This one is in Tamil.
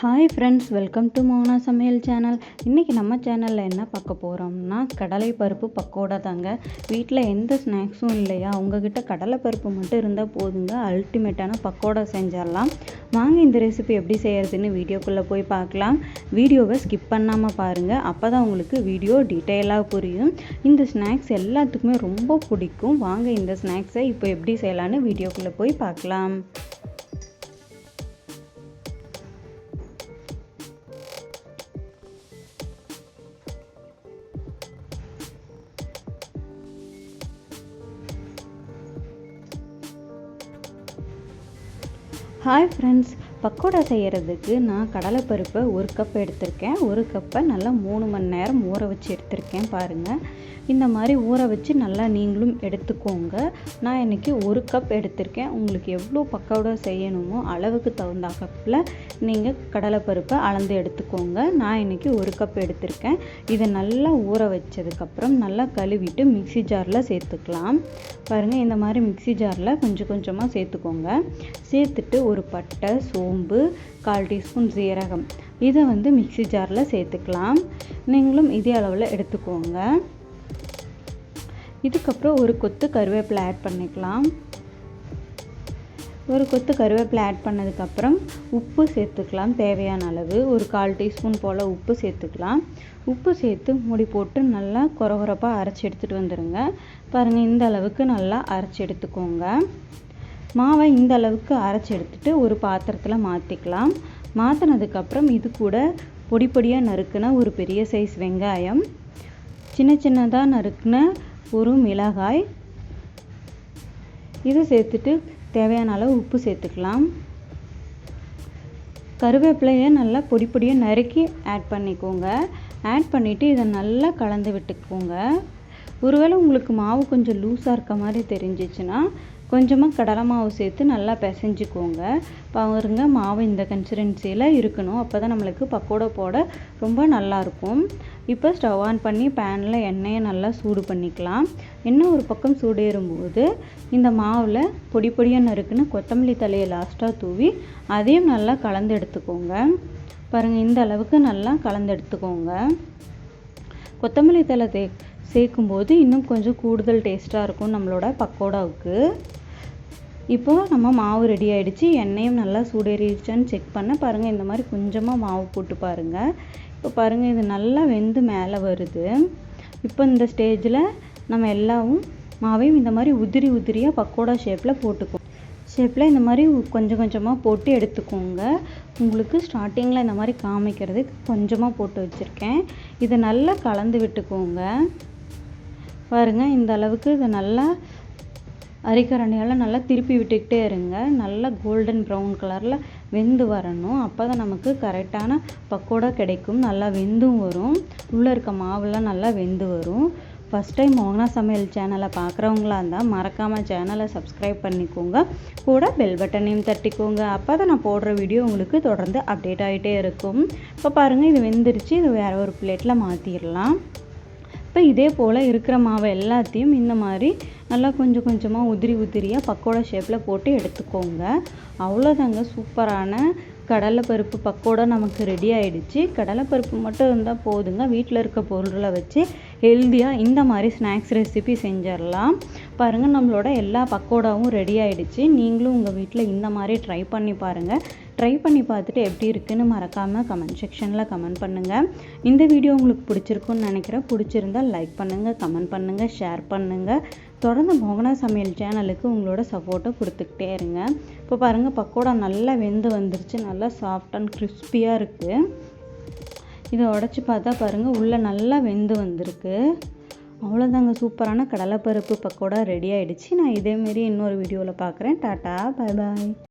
Hi friends welcome to Mona சமையல் சேனல் இன்றைக்கி நம்ம சேனலில் என்ன பார்க்க போகிறோம்னா கடலை பருப்பு பக்கோடா தாங்க. வீட்டில் எந்த ஸ்நாக்ஸும் இல்லையா? உங்ககிட்ட கடலை பருப்பு மட்டும் இருந்தால் போதுங்க. அல்டிமேட்டான பக்கோடா செஞ்சிடலாம். வாங்க இந்த ரெசிபி எப்படி செய்கிறதுன்னு வீடியோக்குள்ளே போய் பார்க்கலாம். வீடியோவை ஸ்கிப் பண்ணாமல் பாருங்கள் அப்போ தான் உங்களுக்கு வீடியோ டீட்டெயிலாக புரியும். இந்த ஸ்நாக்ஸ் எல்லாத்துக்குமே ரொம்ப பிடிக்கும். வாங்க இந்த ஸ்நாக்ஸை இப்போ எப்படி செய்யலான்னு வீடியோக்குள்ளே போய் பார்க்கலாம். ஹாய் ஃப்ரெண்ட்ஸ் பக்கோடா செய்கிறதுக்கு நான் கடலைப்பருப்பை ஒரு கப் எடுத்திருக்கேன். ஒரு கப்பை நல்லா மூணு மணி நேரம் ஊற வச்சு எடுத்திருக்கேன் பாருங்கள் இந்த மாதிரி ஊற வச்சு நல்லா நீங்களும் எடுத்துக்கோங்க. நான் இன்றைக்கி ஒரு கப் எடுத்திருக்கேன். உங்களுக்கு எவ்வளோ பக்கோடா செய்யணுமோ அளவுக்கு தகுந்த கப்பில் நீங்கள் கடலைப்பருப்பை அளந்து எடுத்துக்கோங்க. நான் இன்றைக்கி ஒரு கப் எடுத்திருக்கேன். இதை நல்லா ஊற வச்சதுக்கப்புறம் நல்லா கழுவிட்டு மிக்சி ஜாரில் சேர்த்துக்கலாம். பாருங்கள் இந்த மாதிரி மிக்சி ஜாரில் கொஞ்சம் கொஞ்சமாக சேர்த்துக்கோங்க. சேர்த்துட்டு ஒரு பட்டை சோம்பு கால் டீஸ்பூன் சீரகம் இதை வந்து மிக்சி ஜாரில் சேர்த்துக்கலாம். நீங்களும் இதே அளவில் எடுத்துக்கோங்க. இதுக்கப்புறம் ஒரு கொத்து கருவேப்பிலை ஆட் பண்ணிக்கலாம். ஒரு கொத்து கருவேப்பிலை ஆட் பண்ணதுக்கப்புறம் உப்பு சேர்த்துக்கலாம். தேவையான அளவு. ஒரு கால் டீஸ்பூன் போல் உப்பு சேர்த்துக்கலாம். உப்பு சேர்த்து மூடி போட்டு நல்லா குறகுறப்பாக அரைச்சி எடுத்துகிட்டு வந்துடுங்க பாருங்கள் இந்த அளவுக்கு நல்லா அரைச்சி எடுத்துக்கோங்க. மாவை இந்த அளவுக்கு அரைச்சி எடுத்துகிட்டு ஒரு பாத்திரத்தில் மாற்றிக்கலாம் மாற்றினதுக்கப்புறம் இது கூட பொடி பொடியாக நறுக்குன ஒரு பெரிய சைஸ் வெங்காயம். சின்ன சின்னதாக நறுக்குன ஒரு மிளகாய். இது சேர்த்துட்டு தேவையான அளவு உப்பு சேர்த்துக்கலாம். கருவேப்பிலையை நல்லா பொடி பொடியாக நறுக்கி ஆட் பண்ணிக்கோங்க. ஆட் பண்ணிவிட்டு இதை நல்லா கலந்து விட்டுக்கோங்க. ஒருவேளை உங்களுக்கு மாவு கொஞ்சம் லூஸாக இருக்க மாதிரி தெரிஞ்சிச்சுன்னா கொஞ்சமாக கடலை மாவு சேர்த்து நல்லா பிசைஞ்சிக்கோங்க. பாருங்க மாவு இந்த கன்சிஸ்டன்சியில் இருக்கணும். அப்போ தான் நம்மளுக்கு பக்கோடா போட ரொம்ப நல்லாயிருக்கும் இப்போ ஸ்டவ் ஆன் பண்ணி பேனில் எண்ணெயை நல்லா சூடு பண்ணிக்கலாம். எண்ணெய் ஒரு பக்கம் சூடேறும்போது இந்த மாவில் பொடி பொடியாக நறுக்குன்னு கொத்தமல்லி தலையை லாஸ்ட்டாக தூவி அதையும் நல்லா கலந்து எடுத்துக்கோங்க. பாருங்கள் இந்த அளவுக்கு நல்லா கலந்து எடுத்துக்கோங்க. கொத்தமல்லி தலை தே சேர்க்கும்போது இன்னும் கொஞ்சம் கூடுதல் டேஸ்ட்டாக இருக்கும் நம்மளோட பக்கோடாவுக்கு. இப்போது நம்ம மாவு ரெடி ஆகிடுச்சு எண்ணெயும் நல்லா சூடேறிடுச்சான்னு செக் பண்ண பாருங்கள் இந்த மாதிரி கொஞ்சமாக மாவு போட்டு பாருங்கள் இப்போ பாருங்கள் இது நல்லா வெந்து மேலே வருது. இப்போ இந்த ஸ்டேஜில் நம்ம எல்லாவும் மாவையும் இந்த மாதிரி உதிரி உதிரியாக பக்கோடா ஷேப்பில் போட்டுக்கோ ஷேப்பில் இந்த மாதிரி கொஞ்சம் கொஞ்சமாக போட்டு எடுத்துக்கோங்க. உங்களுக்கு ஸ்டார்டிங்கில் இந்த மாதிரி காமிக்கிறதுக்கு கொஞ்சமாக போட்டு வச்சுருக்கேன். இதை நல்லா கலந்து விட்டுக்கோங்க. பாருங்கள் இந்த அளவுக்கு இதை நல்லா அரிக்கரண்டியால் நல்லா திருப்பி விட்டுக்கிட்டே இருங்க. நல்லா கோல்டன் ப்ரௌன் கலரில் வெந்து வரணும். அப்போ தான் நமக்கு கரெக்டான பக்கோடா கிடைக்கும். நல்லா வெந்தும் வரும். உள்ளே இருக்க மாவுலாம் நல்லா வெந்து வரும். ஃபஸ்ட் டைம் மோகனா சமையல் சேனலை பார்க்குறவங்களா இருந்தால் மறக்காமல் சேனலை சப்ஸ்கிரைப் பண்ணிக்கோங்க. கூட பெல் பட்டனையும் தட்டிக்கோங்க. அப்போ தான் நான் போடுற வீடியோ உங்களுக்கு தொடர்ந்து அப்டேட் ஆகிட்டே இருக்கும். இப்போ பாருங்கள் இது வெந்துருச்சு. இது வேறு ஒரு பிளேட்டில் மாற்றிடலாம் இப்போ இதே போல் இருக்கிற மாவை எல்லாத்தையும் இந்த மாதிரி நல்லா கொஞ்சம் கொஞ்சமாக உதிரி உதிரியாக பக்கோடா ஷேப்பில் போட்டு எடுத்துக்கோங்க. அவ்வளோதாங்க சூப்பரான கடலைப்பருப்பு பக்கோடா நமக்கு ரெடி ஆகிடுச்சு கடலைப்பருப்பு மட்டும் இருந்தால் போதுங்க. வீட்டில் இருக்க பொருளை வச்சு ஹெல்த்தியாக இந்த மாதிரி ஸ்நாக்ஸ் ரெசிபி செஞ்சிடலாம். பாருங்கள் நம்மளோட எல்லா பக்கோடாவும் ரெடி ஆகிடுச்சு நீங்களும் உங்கள் வீட்டில் இந்த மாதிரி ட்ரை பண்ணி பாருங்கள் ட்ரை பண்ணி பார்த்துட்டு எப்படி இருக்குன்னு மறக்காமல் கமெண்ட் செக்ஷனில் கமெண்ட் பண்ணுங்கள் இந்த வீடியோ உங்களுக்கு பிடிச்சிருக்குன்னு நினைக்கிறேன். பிடிச்சிருந்தால் லைக் பண்ணுங்கள் கமெண்ட் பண்ணுங்கள் ஷேர் பண்ணுங்கள் தொடர்ந்து மோகனா சமையல் சேனலுக்கு உங்களோட சப்போர்ட்டை கொடுத்துக்கிட்டே இருங்க. இப்போ பாருங்கள் பக்கோடா நல்லா வெந்து வந்துருச்சு. நல்லா சாஃப்ட் அண்ட் கிறிஸ்பியாக இருக்குது இதை உடச்சி பார்த்தா பாருங்கள் உள்ளே நல்லா வெந்து வந்திருக்கு. அவ்வளோதாங்க சூப்பரான கடலைப்பருப்பு பக்கோடா ரெடி ஆகிடுச்சு நான் இதேமாரி இன்னொரு வீடியோவில் பார்க்குறேன் டாட்டா பாய் பாய்